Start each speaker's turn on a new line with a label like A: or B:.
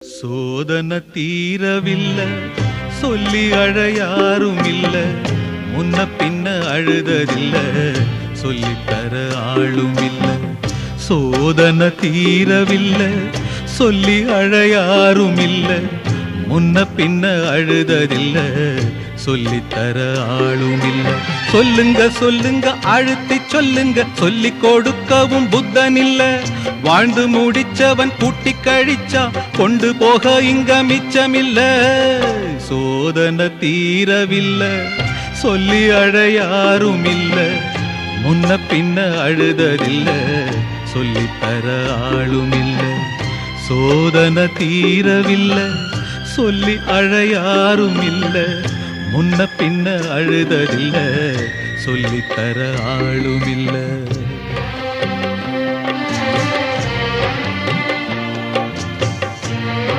A: சோதனை தீரவில்ல சொல்லி அழ யாரும் இல்ல முன்ன பின்ன அழுததில்ல சொல்லித்தர ஆளும் இல்ல சோதனை தீரவில்ல சொல்லி அழ யாரும் இல்ல முன்ன பின்ன அழுததில்ல. சொல்லித்தர ஆளும் இல்ல சொல்லுங்க சொல்லுங்க அழுத்தி சொல்லுங்க. சொல்லி கொடுக்கவும் புத்தன் இல்ல வாழ்ந்து முடிச்சவன் கூட்டி கழிச்சா கொண்டு போக இங்க மிச்சமில்ல. சோதனை தீரவில்லை. சொல்லி அழையாரும் இல்ல முன்ன பின்ன அழுததில்ல. சொல்லித்தர ஆளும் இல்ல சோதனை தீரவில்லை. சொல்லி அழ யாரும் இல்ல. முன்ன பின்ன அழுததில்ல. சொல்லித்தர ஆளும் இல்ல.